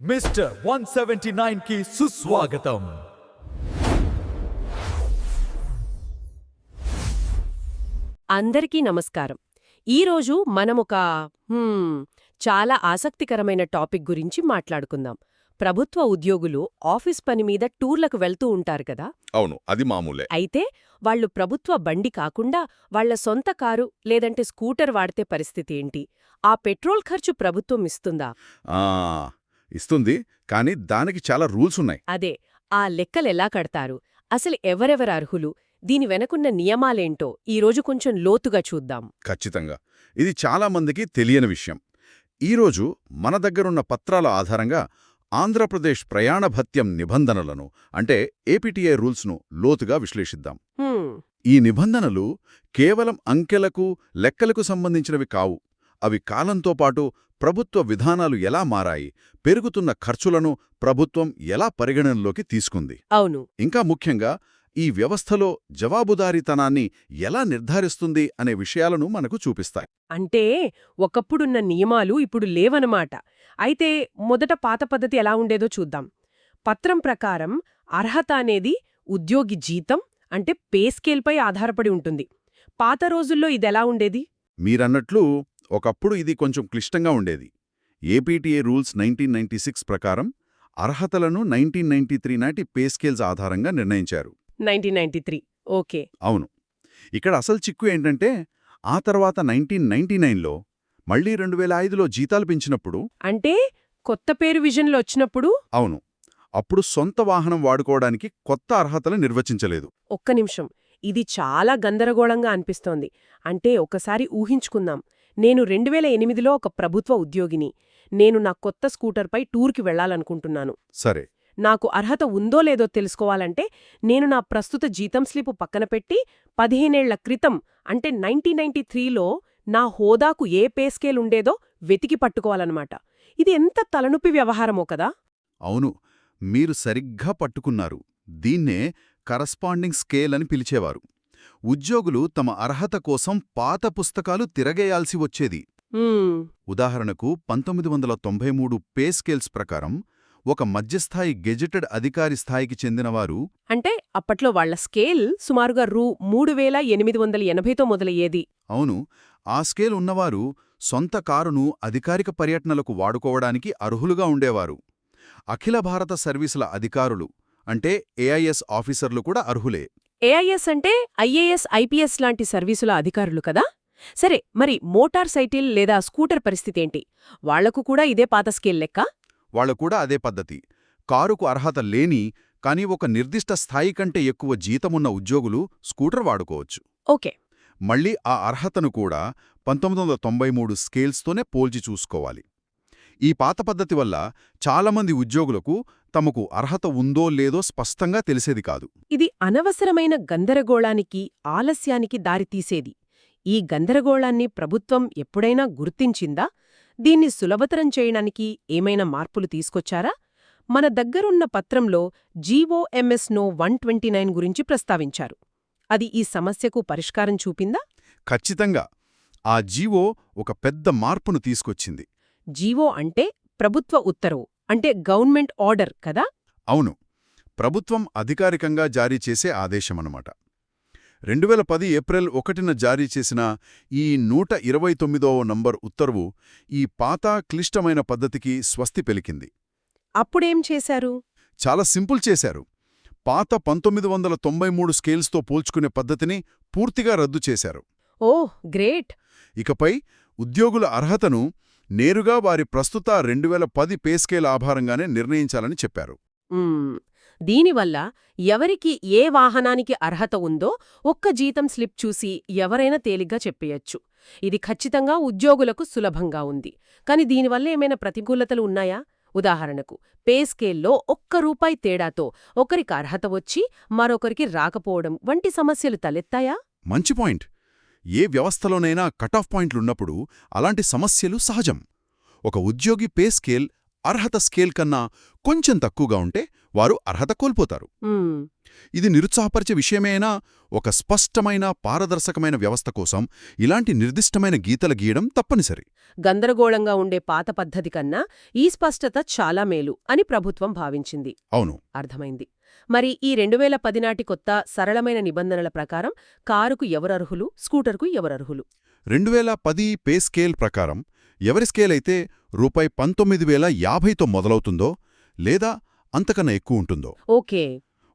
Mister one seventy నైన్కి సుస్వాగతం. అందరికీ నమస్కారం. ఈరోజు మనమొక హ్మ్, చాలా ఆసక్తికరమైన టాపిక్ గురించి మాట్లాడుకుందాం. ప్రభుత్వ ఉద్యోగులు ఆఫీస్ పని మీద టూర్లకు వెళ్తూ ఉంటారు కదా? అవును అది మామూలే. అయితే వాళ్ళు ప్రభుత్వ బండి కాకుండా వాళ్ళ సొంత కారు లేదంటే స్కూటర్ వాడితే పరిస్థితి ఏంటి? ఆ పెట్రోల్ ఖర్చు ప్రభుత్వం ఇస్తుందా? ఆ ఇస్తుంది కానీ దానికి చాలా రూల్స్ ఉన్నాయి అదే ఆ లెక్కలెలా కడతారు? అసలు ఎవరెవరు అర్హులు? దీని వెనకున్న నియమాలేంటో ఈరోజు కొంచెం లోతుగా చూద్దాం. ఖచ్చితంగా. ఇది చాలా మందికి తెలియని విషయం. ఈరోజు మన దగ్గరున్న పత్రాల ఆధారంగా ఆంధ్రప్రదేశ్ ప్రయాణ భత్యం నిబంధనలను అంటే ఏపీటీఐ రూల్స్ను లోతుగా విశ్లేషిద్దాం. ఈ నిబంధనలు కేవలం అంకెలకు లెక్కలకు సంబంధించినవి కావు. అవి కాలంతో పాటు ప్రభుత్వ విధానాలు ఎలా మారాయి పెరుగుతున్న ఖర్చులను ప్రభుత్వం ఎలా పరిగణనలోకి తీసుకుంది? అవును. ఇంకా ముఖ్యంగా ఈ వ్యవస్థలో జవాబుదారీతనాన్ని ఎలా నిర్ధారిస్తుంది అనే విషయాలను మనకు చూపిస్తాయి. అంటే ఒకప్పుడున్న నియమాలు ఇప్పుడు లేవనమాట. అయితే మొదట పాత పద్ధతి ఎలా ఉండేదో చూద్దాం. పత్రం ప్రకారం అర్హత అనేది ఉద్యోగి జీతం అంటే పే స్కేల్పై ఆధారపడి ఉంటుంది. పాత రోజుల్లో ఇదెలా ఉండేది? మీరన్నట్లు ఒకప్పుడు ఇది కొంచెం క్లిష్టంగా ఉండేది. APTA rules nineteen ninety six ప్రకారం అర్హతలను నైన్టీన్ నైన్టీ త్రీ నాటి పే స్కేల్స్ ఆధారంగా నిర్ణయించారు. ఓకే. అవును. ఇక్కడ అసలు చిక్కు ఏంటంటే ఆ తర్వాత నైన్టీన్ నైన్టీ నైన్లో మళ్ళీ రెండు వేల ఐదులో జీతాలు పెంచినప్పుడు అంటే కొత్త పేరు విజన్లో వచ్చినప్పుడు? అవును. అప్పుడు సొంత వాహనం వాడుకోవడానికి కొత్త అర్హతలు నిర్వచించలేదు. ఒక్క నిమిషం. ఇది చాలా గందరగోళంగా అనిపిస్తోంది. అంటే ఒకసారి ఊహించుకుందాం. నేను రెండు వేల ఎనిమిదిలో ఒక ప్రభుత్వ ఉద్యోగిని. నేను నా కొత్త స్కూటర్పై టూర్కి వెళ్ళాలనుకుంటున్నాను సరే. నాకు అర్హత ఉందో లేదో తెలుసుకోవాలంటే నేను నా ప్రస్తుత జీతం స్లిపు పక్కన పెట్టి పదిహేనేళ్ళ క్రితం అంటే నైన్టీన్ నైన్టీ త్రీలో నా హోదాకు ఏ పే స్కేల్ ఉండేదో వెతికి పట్టుకోవాలన్నమాట. ఇది ఎంత తలనొప్పి వ్యవహారమో కదా! అవును. మీరు సరిగ్గా పట్టుకున్నారు. దీన్నే కరస్పాండింగ్ స్కేల్ అని పిలిచేవారు. ఉద్యోగులు తమ అర్హత కోసం పాత పుస్తకాలు తిరగేయాల్సి వచ్చేది. ఉదాహరణకు పంతొమ్మిది వందల తొంభై మూడు పే స్కేల్స్ ప్రకారం ఒక మధ్యస్థాయి గెజెటెడ్ అధికారి స్థాయికి చెందినవారు అంటే అప్పట్లో వాళ్ళ స్కేల్ సుమారుగా రూ. మూడు వేల ఎనిమిది వందల ఎనభైతో మొదలయ్యేది. అవును. ఆ స్కేల్ ఉన్నవారు సొంత కారును అధికారిక పర్యటనలకు వాడుకోవడానికి అర్హులుగా ఉండేవారు. అఖిల భారత సర్వీసుల అధికారులు అంటే ఏఐఎస్ ఆఫీసర్లు కూడా అర్హులే. ఏఐఎస్ అంటే ఐఏఎస్ ఐపీఎస్ లాంటి సర్వీసుల అధికారులు కదా? సరే మరి మోటార్ సైకిల్ లేదా స్కూటర్ పరిస్థితేంటి వాళ్ళకు కూడా ఇదే పాత స్కేల్ లెక్క? వాళ్ళ కూడా అదే పద్ధతి. కారుకు అర్హత లేని కానీ ఒక నిర్దిష్ట స్థాయి కంటే ఎక్కువ జీతమున్న ఉద్యోగులు స్కూటర్ వాడుకోవచ్చు. ఓకే. మళ్ళీ ఆ అర్హతను కూడా పంతొమ్మిది వందల తొంభై మూడు స్కేల్స్తోనే పోల్చి చూసుకోవాలి. ఈ పాత పద్ధతి వల్ల చాలామంది ఉద్యోగులకు తమకు అర్హత ఉందో లేదో స్పష్టంగా తెలిసేది కాదు. ఇది అనవసరమైన గందరగోళానికి ఆలస్యానికి దారితీసేది ఈ గందరగోళాన్ని ప్రభుత్వం ఎప్పుడైనా గుర్తించిందా? దీన్ని సులభతరం చేయడానికి ఏమైనా మార్పులు తీసుకొచ్చారా? మన దగ్గరున్న పత్రంలో GOMS no one twenty nine గురించి ప్రస్తావించారు. అది ఈ సమస్యకు పరిష్కారం చూపిందా? ఖచ్చితంగా. ఆ జీవో ఒక పెద్ద మార్పును తీసుకొచ్చింది. జీవో అంటే ప్రభుత్వ ఉత్తర్వు. అంటే గవర్నమెంట్ ఆర్డర్ కదా? అవును. ప్రభుత్వం అధికారికంగా జారీ చేసే ఆదేశమన్నమాట. రెండు వేల పది ఏప్రిల్ ఒకటిన జారీ చేసిన ఈ నూట ఇరవై తొమ్మిదవ నంబర్ ఉత్తర్వు ఈ పాత క్లిష్టమైన పద్ధతికి స్వస్తి పెలికింది. అప్పుడేం చేశారు? చాలా సింపుల్ చేశారు. పాత పంతొమ్మిది వందల తొంభై మూడు స్కేల్స్తో పోల్చుకునే పద్ధతిని పూర్తిగా రద్దు చేశారు. Oh great! ఇకపై ఉద్యోగుల అర్హతను నేరుగా వారి ప్రస్తుత రెండు వేల పది పే స్కేల్ ఆధారంగానే నిర్ణయించాలని చెప్పారు. దీనివల్ల ఎవరికి ఏ వాహనానికి అర్హత ఉందో ఒక్క జీతం స్లిప్ చూసి ఎవరైనా తేలిగ్గా చెప్పేయచ్చు. ఇది ఖచ్చితంగా ఉద్యోగులకు సులభంగా ఉంది. కాని దీనివల్ల ఏమైనా ప్రతికూలతలు ఉన్నాయా? ఉదాహరణకు పే స్కేల్లో ఒక్క రూపాయి తేడాతో ఒకరికి అర్హత వచ్చి మరొకరికి రాకపోవడం వంటి సమస్యలు తలెత్తాయా? మంచి పాయింట్. ఏ వ్యవస్థలోనైనా కటాఫ్ పాయింట్లున్నప్పుడు అలాంటి సమస్యలు సహజం. ఒక ఉద్యోగి పే స్కేల్ అర్హత స్కేల్ కన్నా కొంచెం తక్కువగా ఉంటే వారు అర్హత కోల్పోతారు. ఇది నిరుత్సాహపరిచే విషయమేనా ఒక స్పష్టమైన పారదర్శకమైన వ్యవస్థ కోసం ఇలాంటి నిర్దిష్టమైన గీతలు గీయడం తప్పనిసరి. గందరగోళంగా ఉండే పాత పద్ధతి కన్నా ఈ స్పష్టత చాలా మేలు అని ప్రభుత్వం భావించింది. అవును. అర్థమైంది. మరి ఈ రెండు వేల పది నాటి కొత్త సరళమైన నిబంధనల ప్రకారం కారుకు ఎవరర్హులు స్కూటర్కు ఎవరర్హులు? రెండు వేల పది పే స్కేల్ ప్రకారం ఎవరి స్కేల్ అయితే రూపాయి పంతొమ్మిది వేల యాభైతో మొదలవుతుందో లేదా అంతకన్నా ఎక్కువ ఉంటుందో ఓకే.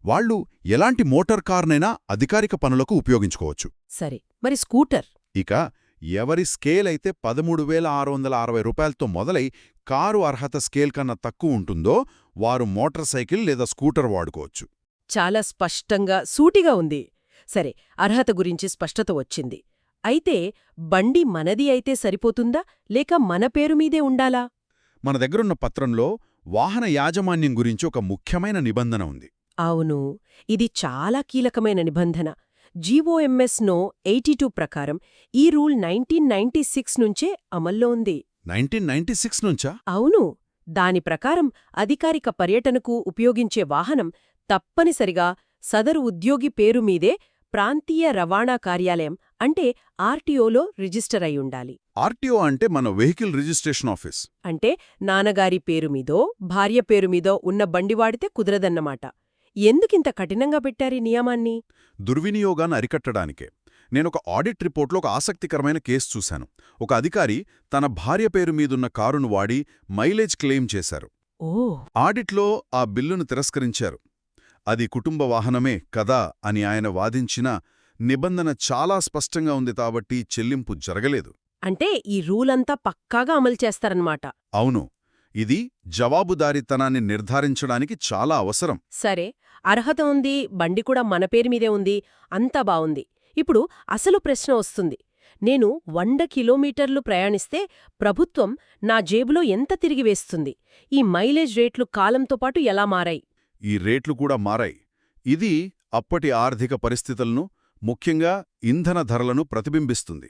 వాళ్ళు ఎలాంటి మోటార్ కార్నైనా అధికారిక పనులకు ఉపయోగించుకోవచ్చు. సరే. మరి స్కూటర్? ఇక ఎవరి స్కేల్ అయితే పదమూడు వేల ఆరు వందల అరవై రూపాయలతో మొదలై కారు అర్హత స్కేల్ కన్నా తక్కువ ఉంటుందో వారు మోటార్ సైకిల్ లేదా స్కూటర్ వాడుకోవచ్చు. చాలా స్పష్టంగా సూటిగా ఉంది. సరే అర్హత గురించి స్పష్టత వచ్చింది. అయితే బండి మనది అయితే సరిపోతుందా? లేక మన పేరు మీదే ఉండాలా? మన దగ్గరున్న పత్రంలో వాహన యాజమాన్యం గురించి ఒక ముఖ్యమైన నిబంధన ఉంది. అవును. ఇది చాలా కీలకమైన నిబంధన. జీఓఎంఎస్ నో ఎయిటీ టూ ప్రకారం ఈ రూల్ నైన్టీన్ నైన్టీ సిక్స్ నుంచే అమల్లో ఉంది. నైన్టీన్ నైన్టీ సిక్స్ నుంచా? అవును. దాని ప్రకారం అధికారిక పర్యటనకు ఉపయోగించే వాహనం తప్పనిసరిగా సదరు ఉద్యోగి పేరు మీదే ప్రాంతీయ రవాణా కార్యాలయం అంటే ఆర్టీఓలో రిజిస్టర్ అయి ఉండాలి. ఆర్టీఓ అంటే మన వెహికల్ రిజిస్ట్రేషన్ ఆఫీస్. అంటే నాన్నగారి పేరు మీదో భార్య పేరు మీదో ఉన్న బండి వాడితే కుదరదన్నమాట. ఎందుకింత కఠినంగా పెట్టారీ నియమాన్ని? దుర్వినియోగాన్ని అరికట్టడానికే. నేనొక ఆడిట్ రిపోర్ట్లో ఒక ఆసక్తికరమైన కేసు చూశాను. ఒక అధికారి తన భార్య పేరు మీదున్న కారును వాడి మైలేజ్ క్లెయిమ్ చేశారు. ఓ! ఆడిట్లో ఆ బిల్లును తిరస్కరించారు. అది కుటుంబ వాహనమే కదా అని ఆయన వాదించిన నిబంధన చాలా స్పష్టంగా ఉంది కాబట్టి చెల్లింపు జరగలేదు. అంటే ఈ రూలంతా పక్కాగా అమలు చేస్తారన్నమాట. అవును. ఇది జవాబుదారీతనాన్ని నిర్ధారించడానికి చాలా అవసరం. సరే అర్హత ఉంది బండి కూడా మన పేరు మీదే ఉంది అంతా బావుంది. ఇప్పుడు అసలు ప్రశ్న వస్తుంది. నేను వంద కిలోమీటర్లు ప్రయాణిస్తే ప్రభుత్వం నా జేబులో ఎంత తిరిగి వేస్తుంది? ఈ మైలేజ్ రేట్లు కాలంతో పాటు ఎలా మారాయి? ఈ రేట్లు కూడా మారాయి. ఇది అప్పటి ఆర్థిక పరిస్థితులను ముఖ్యంగా ఇంధన ధరలను ప్రతిబింబిస్తుంది.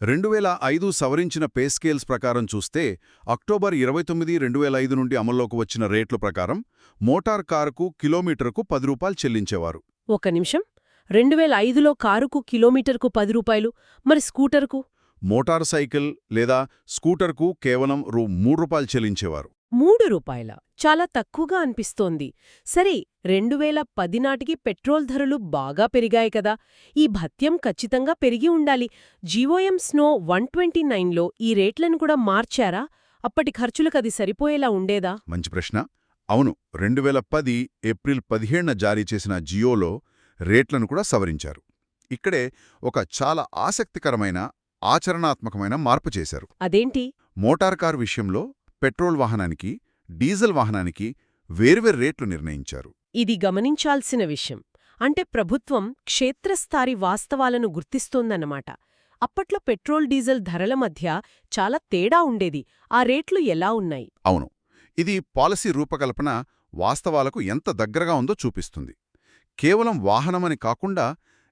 రెండు వేల ఐదు సవరించిన పే స్కేల్స్ ప్రకారం చూస్తే అక్టోబర్ ఇరవై తొమ్మిది రెండు వేల ఐదు నుండి అమల్లోకి వచ్చిన రేట్ల ప్రకారం మోటార్ కారుకు కిలోమీటరుకు పది రూపాయలు చెల్లించేవారు. ఒక నిమిషం. రెండు వేల ఐదులో కారుకు కిలోమీటర్కు పది రూపాయలు మరి స్కూటర్కు? మోటార్ సైకిల్ లేదా స్కూటర్కు కేవలం రూ మూడు రూపాయలు చెల్లించేవారు. మూడు రూపాయల? చాలా తక్కువగా అనిపిస్తోంది. సరే రెండు వేల పది నాటికి పెట్రోల్ ధరలు బాగా పెరిగాయి కదా. ఈ భత్యం ఖచ్చితంగా పెరిగి ఉండాలి. జీవోఎం స్నో వన్ ట్వంటీ నైన్లో ఈ రేట్లను కూడా మార్చారా? అప్పటి ఖర్చులకది సరిపోయేలా ఉండేదా? మంచి ప్రశ్న. అవును రెండు వేల పది ఏప్రిల్ పదిహేడున జారీ చేసిన జియోలో రేట్లను కూడా సవరించారు. ఇక్కడే ఒక చాలా ఆసక్తికరమైన ఆచరణాత్మకమైన మార్పు చేశారు. అదేంటి? మోటార్ కార్ విషయంలో పెట్రోల్ వాహనానికి డీజిల్ వాహనానికి వేర్వేరు రేట్లు నిర్ణయించారు. ఇది గమనించాల్సిన విషయం. అంటే ప్రభుత్వం క్షేత్రస్థాయి వాస్తవాలను గుర్తిస్తోందన్నమాట. అప్పట్లో పెట్రోల్ డీజిల్ ధరల మధ్య చాలా తేడా ఉండేది. ఆ రేట్లు ఎలా ఉన్నాయి? అవును. ఇది పాలసీ రూపకల్పన వాస్తవాలకు ఎంత దగ్గరగా ఉందో చూపిస్తుంది. కేవలం వాహనమని కాకుండా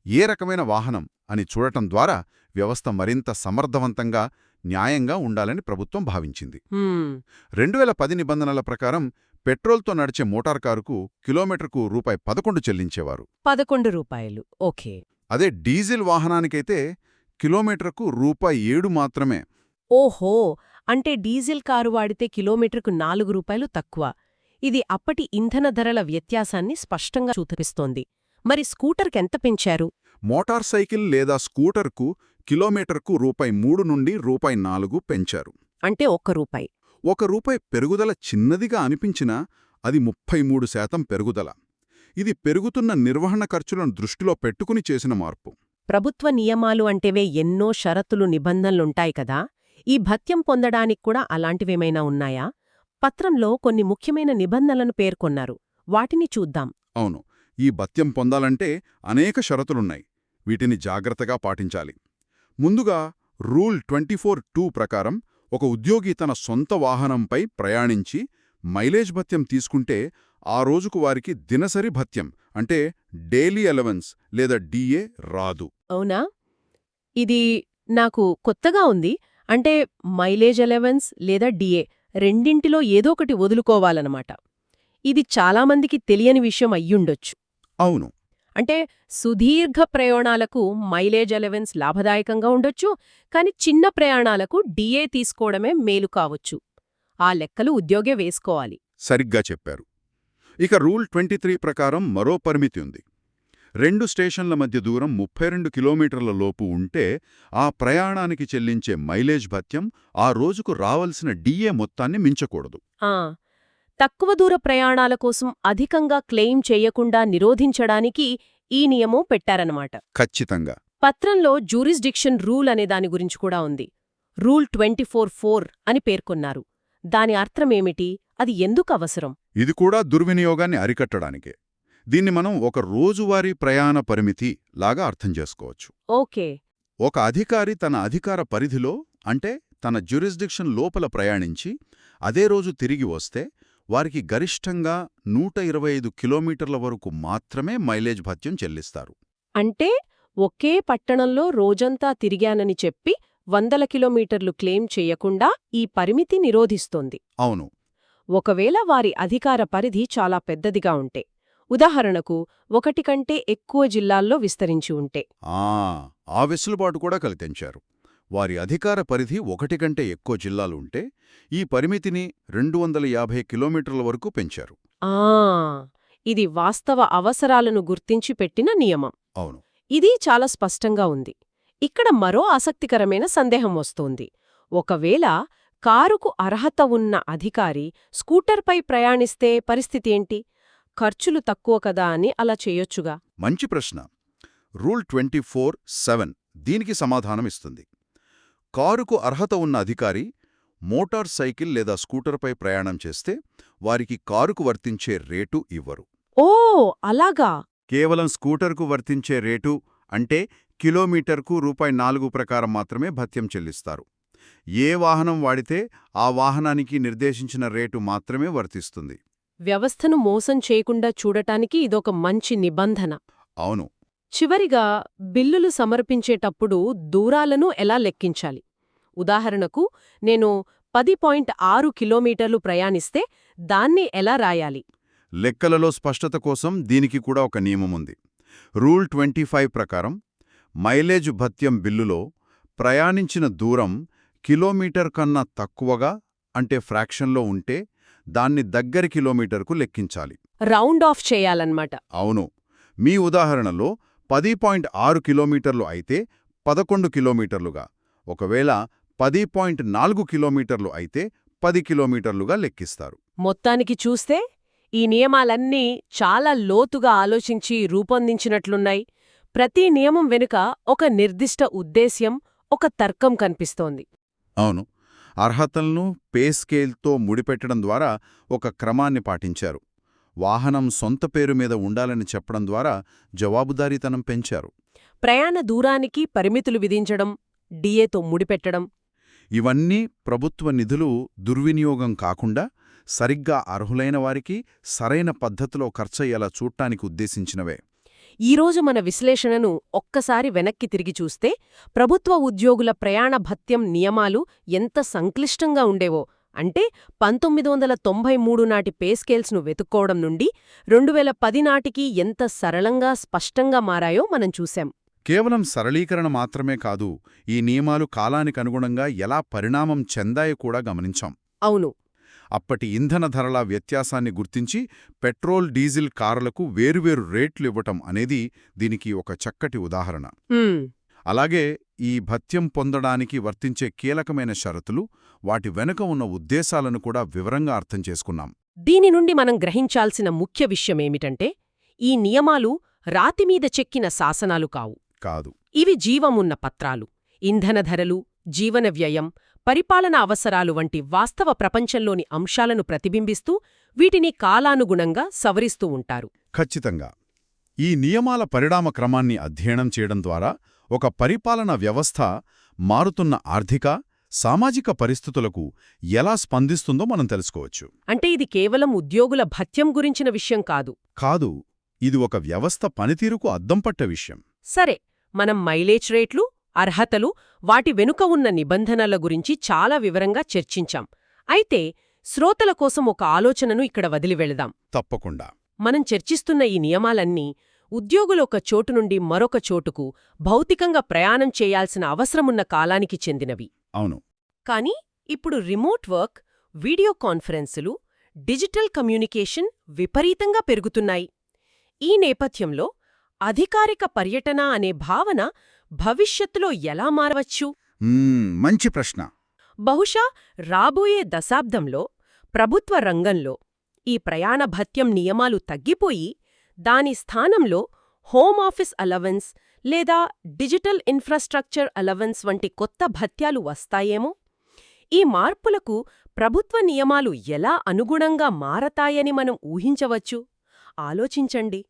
ఏ రకమైన వాహనం అని చూడటం ద్వారా వ్యవస్థ మరింత సమర్థవంతంగా న్యాయంగా ఉండాలని ప్రభుత్వం భావించింది. రెండు వేల పది నిబంధనల ప్రకారం పెట్రోల్తో నడిచే మోటార్ కారుకు కిలోమీటర్కు రూపాయి పదకొండు చెల్లించేవారు. పదకొండు రూపాయలు. ఓకే. అదే డీజిల్ వాహనానికైతే కిలోమీటర్కు రూపాయి ఏడు మాత్రమే. ఓహో! అంటే డీజిల్ కారు వాడితే కిలోమీటర్కు నాలుగు రూపాయలు తక్కువ. ఇది అప్పటి ఇంధన ధరల వ్యత్యాసాన్ని స్పష్టంగా చూపిస్తోంది. మరి స్కూటర్కెంత పెంచారు? మోటార్ సైకిల్ లేదా స్కూటర్కు కిలోమీటర్కు రూపాయి మూడు నుండి రూపాయి నాలుగు పెంచారు. అంటే ఒక్క రూపాయి. ఒక రూపాయి పెరుగుదల చిన్నదిగా అనిపించినా అది ముప్పై మూడు శాతం పెరుగుదల. ఇది పెరుగుతున్న నిర్వహణ ఖర్చులను దృష్టిలో పెట్టుకుని చేసిన మార్పు. ప్రభుత్వ నియమాలు అంటేవే ఎన్నో షరతులు నిబంధనలుంటాయి కదా? ఈ భత్యం పొందడానికి కూడా అలాంటివేమైనా ఉన్నాయా? పత్రంలో కొన్ని ముఖ్యమైన నిబంధనలను పేర్కొన్నారు. వాటిని చూద్దాం. అవును. ఈ భత్యం పొందాలంటే అనేక షరతులున్నాయి. వీటిని జాగ్రత్తగా పాటించాలి. ముందుగా రూల్ ట్వంటీ ఫోర్ టూ ప్రకారం ఒక ఉద్యోగి తన సొంత వాహనంపై ప్రయాణించి మైలేజ్ భత్యం తీసుకుంటే ఆ రోజుకు వారికి దినసరి భత్యం అంటే డైలీ అలవెన్స్ లేదా డిఏ రాదు. అవునా? ఇది నాకు కొత్తగా ఉంది. అంటే మైలేజ్ అలెవెన్స్ లేదా డిఏ. రెండింటిలో ఏదో ఒకటి వదులుకోవాలన్నమాట. ఇది చాలామందికి తెలియని విషయం అయ్యుండొచ్చు. అవును. అంటే సుదీర్ఘ ప్రయాణాలకు మైలేజ్ అలవెన్స్ లాభదాయకంగా ఉండొచ్చు కాని చిన్న ప్రయాణాలకు డిఏ తీసుకోవడమే మేలు కావచ్చు. ఆ లెక్కలు ఉద్యోగే వేసుకోవాలి. సరిగ్గా చెప్పారు. ఇక రూల్ ట్వంటీ త్రీ ప్రకారం మరో పరిమితి ఉంది. రెండు స్టేషన్ల మధ్య దూరం ముప్పై రెండు కిలోమీటర్ల లోపు ఉంటే ఆ ప్రయాణానికి చెల్లించే మైలేజ్ భత్యం ఆ రోజుకు రావలసిన డిఏ మొత్తాన్ని మించకూడదు. ఆ తక్కువ దూర ప్రయాణాల కోసం అధికంగా క్లెయిమ్ చేయకుండా నిరోధించడానికి ఈ నియమం పెట్టారన్నమాట. ఖచ్చితంగా. పత్రంలో జూరిస్డిక్షన్ రూల్ అనే దాని గురించి కూడా ఉంది. రూల్ ట్వంటీ ఫోర్ ఫోర్ అని పేర్కొన్నారు. దాని అర్థమేమిటి? అది ఎందుకు అవసరం? ఇది కూడా దుర్వినియోగాన్ని అరికట్టడానికే. దీన్ని మనం ఒక రోజువారీ ప్రయాణ పరిమితి లాగా అర్థం చేసుకోవచ్చు. ఓకే. ఒక అధికారి తన అధికార పరిధిలో అంటే తన జ్యూరిస్డిక్షన్ లోపల ప్రయాణించి అదే రోజు తిరిగి వస్తే వారికి గరిష్టంగా నూట ఇరవై ఐదు కిలోమీటర్ల వరకు మాత్రమే మైలేజ్ భత్యం చెల్లిస్తారు. అంటే ఒకే పట్టణంలో రోజంతా తిరిగానని చెప్పి వందల కిలోమీటర్లు క్లెయిమ్ చెయ్యకుండా ఈ పరిమితి నిరోధిస్తోంది. అవును. ఒకవేళ వారి అధికార పరిధి చాలా పెద్దదిగా ఉంటే. ఉదాహరణకు ఒకటి కంటే ఎక్కువ జిల్లాల్లో విస్తరించి ఉంటే. ఆ వెసులుబాటు కూడా కల్పించారు. వారి అధికార పరిధి ఒకటి కంటే ఎక్కువ జిల్లాలు ఉంటే ఈ పరిమితిని రెండు వందల యాభై కిలోమీటర్ల వరకు పెంచారు. ఆ ఇది వాస్తవ అవసరాలను గుర్తించి పెట్టిన నియమం. అవును. ఇది చాలా స్పష్టంగా ఉంది. ఇక్కడ మరో ఆసక్తికరమైన సందేహం వస్తోంది. ఒకవేళ కారుకు అర్హత ఉన్న అధికారి స్కూటర్పై ప్రయాణిస్తే పరిస్థితి ఏంటి? ఖర్చులు తక్కువ కదా అని అలా చేయొచ్చుగా? మంచి ప్రశ్న. రూల్ ట్వంటీ ఫోర్ సెవెన్ దీనికి సమాధానం ఇస్తుంది. కారుకు అర్హత ఉన్న అధికారి మోటార్ సైకిల్ లేదా స్కూటర్పై ప్రయాణం చేస్తే వారికి కారుకు వర్తించే రేటు ఇవ్వరు. ఓ అలాగా? కేవలం స్కూటర్కు వర్తించే రేటు అంటే కిలోమీటర్కు రూపాయి నాలుగు ప్రకారం మాత్రమే భత్యం చెల్లిస్తారు. ఏ వాహనం వాడితే ఆ వాహనానికి నిర్దేశించిన రేటు మాత్రమే వర్తిస్తుంది. వ్యవస్థను మోసం చేయకుండా చూడటానికి ఇదొక మంచి నిబంధన. అవును. చివరిగా బిల్లులు సమర్పించేటప్పుడు దూరాలను ఎలా లెక్కించాలి? ఉదాహరణకు నేను పది పాయింట్ ఆరు కిలోమీటర్లు ప్రయాణిస్తే దాన్ని ఎలా రాయాలి? లెక్కలలో స్పష్టత కోసం దీనికి కూడా ఒక నియమముంది రూల్ ట్వంటీ ప్రకారం మైలేజ్ భత్యం బిల్లులో ప్రయాణించిన దూరం కిలోమీటర్ కన్నా తక్కువగా అంటే ఫ్రాక్షన్లో ఉంటే దాన్ని దగ్గరి కిలోమీటర్కు లెక్కించాలి. రౌండ్ ఆఫ్ చేయాలన్నమాట. అవును. మీ ఉదాహరణలో పది పాయింట్ ఆరు కిలోమీటర్లు అయితే పదకొండు కిలోమీటర్లుగా ఒకవేళ పది పాయింట్ నాలుగు కిలోమీటర్లు అయితే పది కిలోమీటర్లుగా లెక్కిస్తారు. మొత్తానికి చూస్తే ఈ నియమాలన్నీ చాలా లోతుగా ఆలోచించి రూపొందించినట్లున్నాయి. ప్రతి నియమం వెనుక ఒక నిర్దిష్ట ఉద్దేశ్యం ఒక తర్కం కనిపిస్తోంది. అవును. అర్హతలను పే స్కేల్తో ముడిపెట్టడం ద్వారా ఒక క్రమాన్ని పాటించారు. వాహనం సొంత పేరు మీద ఉండాలని చెప్పడం ద్వారా జవాబుదారీతనం పెంచారు. ప్రయాణ దూరానికి పరిమితులు విధించడం డిఏతో ముడిపెట్టడం. ఇవన్నీ ప్రభుత్వ నిధులు దుర్వినియోగం కాకుండా సరిగ్గా అర్హులైన వారికి సరైన పద్ధతిలో ఖర్చయ్యేలా చూడటానికి ఉద్దేశించినవే. ఈరోజు మన విశ్లేషణను ఒక్కసారి వెనక్కి తిరిగి చూస్తే ప్రభుత్వ ఉద్యోగుల ప్రయాణ భత్యం నియమాలు ఎంత సంక్లిష్టంగా ఉండేవో. అంటే పంతొమ్మిది వందల తొంభై మూడు నాటి పే స్కేల్స్ను వెతుక్కోవడం నుండి రెండు వేల పది నాటికి ఎంత సరళంగా స్పష్టంగా మారాయో మనం చూశాం. కేవలం సరళీకరణ మాత్రమే కాదు ఈ నియమాలు కాలానికనుగుణంగా ఎలా పరిణామం చెందాయో కూడా గమనించాం. అవును. అప్పటి ఇంధన ధరల వ్యత్యాసాన్ని గుర్తించి పెట్రోల్ డీజిల్ కార్లకు వేరువేరు రేట్లు ఇవ్వటం అనేది దీనికి ఒక చక్కటి ఉదాహరణ. అలాగే ఈ భత్యం పొందడానికి వర్తించే కీలకమైన షరతులు వాటి వెనుక ఉన్న ఉద్దేశాలను కూడా వివరంగా అర్థం చేసుకున్నాం. దీని నుండి మనం గ్రహించాల్సిన ముఖ్య విషయమేమిటంటే ఈ నియమాలు రాతిమీద చెక్కిన శాసనాలు కావు. కాదు. ఇవి జీవమున్న పత్రాలు. ఇంధన ధరలు జీవన వ్యయం పరిపాలన అవసరాలు వంటి వాస్తవ ప్రపంచంలోని అంశాలను ప్రతిబింబిస్తూ వీటిని కాలానుగుణంగా సవరిస్తూ ఉంటారు. ఖచ్చితంగా. ఈ నియమాల పరిణామ క్రమాన్ని అధ్యయనం చేయడం ద్వారా ఒక పరిపాలన వ్యవస్థ మారుతున్న ఆర్థిక సామాజిక పరిస్థితులకు ఎలా స్పందిస్తుందో మనం తెలుసుకోవచ్చు. అంటే ఇది కేవలం ఉద్యోగుల భత్యం గురించిన విషయం కాదు. కాదు ఇది ఒక వ్యవస్థ పనితీరుకు అద్దం పట్టే విషయం. సరే మనం మైలేజ్ రేట్లు అర్హతలు వాటి వెనుక ఉన్న నిబంధనల గురించి చాలా వివరంగా చర్చించాం. అయితే శ్రోతల కోసం ఒక ఆలోచనను ఇక్కడ వదిలివెళదాం తప్పకుండా. మనం చర్చిస్తున్న ఈ నియమాలన్నీ ఉద్యోగులు ఒక చోటు నుండి మరొక చోటుకు భౌతికంగా ప్రయాణం చేయాల్సిన అవసరమున్న కాలానికి చెందినవి. అవును. కానీ ఇప్పుడు రిమోట్ వర్క్ వీడియో కాన్ఫరెన్సులు డిజిటల్ కమ్యూనికేషన్ విపరీతంగా పెరుగుతున్నాయి. ఈ నేపథ్యంలో అధికారిక పర్యటన అనే భావన భవిష్యత్తులో ఎలా మారవచ్చు? మంచి ప్రశ్న. బహుశా రాబోయే దశాబ్దంలో ప్రభుత్వ రంగంలో ఈ ప్రయాణ భత్యం నియమాలు తగ్గిపోయి దాని స్థానంలో హోమ్ ఆఫీస్ అలవెన్స్ లేదా డిజిటల్ ఇన్ఫ్రాస్ట్రక్చర్ అలవెన్స్ వంటి కొత్త భత్యాలు వస్తాయేమో? ఈ మార్పులకు ప్రభుత్వ నియమాలు ఎలా అనుగుణంగా మారతాయని మనం ఊహించవచ్చు? ఆలోచించండి.